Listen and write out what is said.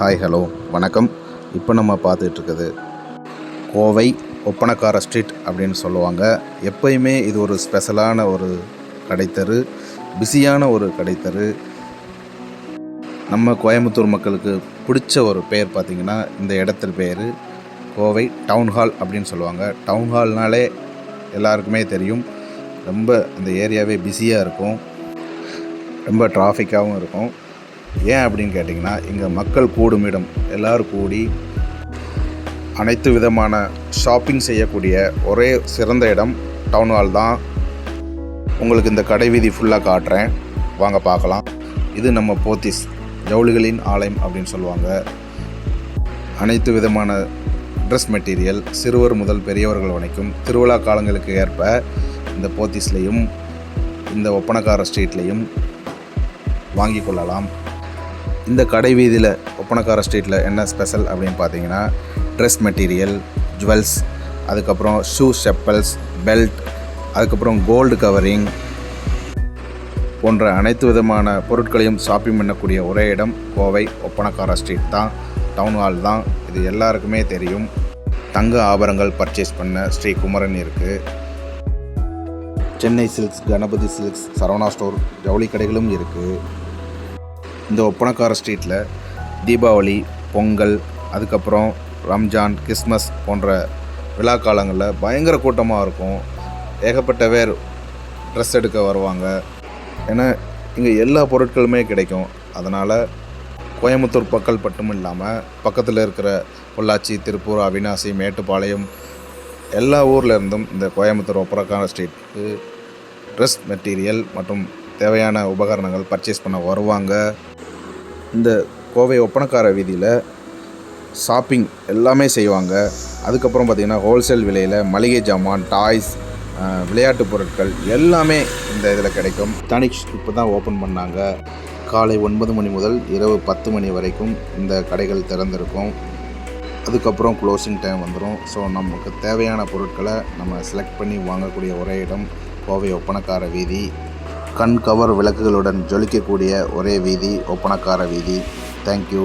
Hi hello வணக்கம். இப்போ நம்ம பார்த்துட்ருக்குது கோவை ஒப்பனக்கார ஸ்ட்ரீட் அப்படின்னு சொல்லுவாங்க. எப்பயுமே இது ஒரு ஸ்பெஷலான ஒரு கடைத்தரு பிஸியான ஒரு கடைத்தரு. நம்ம கோயம்புத்தூர் மக்களுக்கு பிடிச்ச ஒரு பெயர் பார்த்திங்கன்னா இந்த இடத்துல பேர் கோவை டவுன் ஹால் அப்படின்னு சொல்லுவாங்க. டவுன் ஹால்னாலே எல்லாருக்குமே தெரியும். ரொம்ப அந்த ஏரியாவே பிஸியாக இருக்கும். ரொம்ப டிராஃபிக்காகவும் இருக்கும். ஏன் அப்படின்னு கேட்டிங்கன்னா இங்கே மக்கள் கூடும் இடம். எல்லோரும் கூடி அனைத்து விதமான ஷாப்பிங் செய்யக்கூடிய ஒரே சிறந்த இடம் டவுன் ஹால் தான். உங்களுக்கு இந்த கடை வீதி ஃபுல்லாக காட்டுறேன். வாங்க பார்க்கலாம். இது நம்ம போத்திஸ் ஜவுளிகளின் ஆலயம் அப்படின்னு சொல்லுவாங்க. அனைத்து விதமான ட்ரெஸ் மெட்டீரியல் சிறுவர் முதல் பெரியவர்கள் வரைக்கும் திருவிழா காலங்களுக்கு ஏற்ப இந்த போத்திஸ்லேயும் இந்த ஒப்பனக்கார ஸ்ட்ரீட்லேயும் வாங்கி கொள்ளலாம். இந்த கடை வீதியில் ஒப்பனக்கார ஸ்ட்ரீட்டில் என்ன ஸ்பெஷல் அப்படின்னு பார்த்தீங்கன்னா ட்ரெஸ் மெட்டீரியல் ஜுவல்ஸ் அதுக்கப்புறம் ஷூ செப்பல்ஸ் பெல்ட் அதுக்கப்புறம் கோல்டு கவரிங் போன்ற அனைத்து விதமான பொருட்களையும் ஷாப்பிங் பண்ணக்கூடிய ஒரே இடம் கோவை ஒப்பனக்கார ஸ்ட்ரீட் தான் டவுன் ஹால் தான். இது எல்லாருக்குமே தெரியும். தங்க ஆபரணங்கள் பர்ச்சேஸ் பண்ண ஸ்ரீ குமரன் இருக்குது Chennai silks Ganapathi silks Saravana store ஜவுளி கடைகளும் இருக்குது இந்த ஒப்பனக்கார ஸ்ட்ரீட்டில் தீபாவளி பொங்கல் அதுக்கப்புறம் ரம்ஜான் கிறிஸ்மஸ் போன்ற விழா காலங்களில் பயங்கர கூட்டமாக இருக்கும். ஏகப்பட்ட பேர் ட்ரெஸ் எடுக்க வருவாங்க. ஏன்னா இங்கே எல்லா பொருட்களுமே கிடைக்கும். அதனால் கோயம்புத்தூர் மக்கள் மட்டும் இல்லாமல் பக்கத்தில் இருக்கிற பொள்ளாச்சி திருப்பூர் அவினாசி மேட்டுப்பாளையம் எல்லா ஊரில் இருந்தும் இந்த கோயம்புத்தூர் ஒப்பரக்கான ஸ்ட்ரீட்டுக்கு ட்ரெஸ் மெட்டீரியல் மற்றும் தேவையான உபகரணங்கள் பர்ச்சேஸ் பண்ண வருவாங்க. இந்த கோவை ஒப்பனக்கார வீதியில் ஷாப்பிங் எல்லாமே செய்வாங்க. அதுக்கப்புறம் பார்த்திங்கன்னா ஹோல்சேல் விலையில் மளிகை ஜாமான் டாய்ஸ் விளையாட்டு பொருட்கள் எல்லாமே இந்த இதில் கிடைக்கும். தனிஷ் இப்போ தான் ஓப்பன் பண்ணாங்க. காலை ஒன்பது மணி முதல் இரவு பத்து மணி வரைக்கும் இந்த கடைகள் திறந்திருக்கும். அதுக்கப்புறம் க்ளோசிங் டைம் வந்துடும் ஸோ நமக்கு தேவையான பொருட்களை நம்ம செலக்ட் பண்ணி வாங்கக்கூடிய ஒரே இடம் கோவை ஒப்பனக்கார வீதி. கண் கவர் விளக்குகளுடன் ஜொலிக்கக்கூடிய ஒரே வீதி ஒப்பனக்கார வீதி. தேங்க்யூ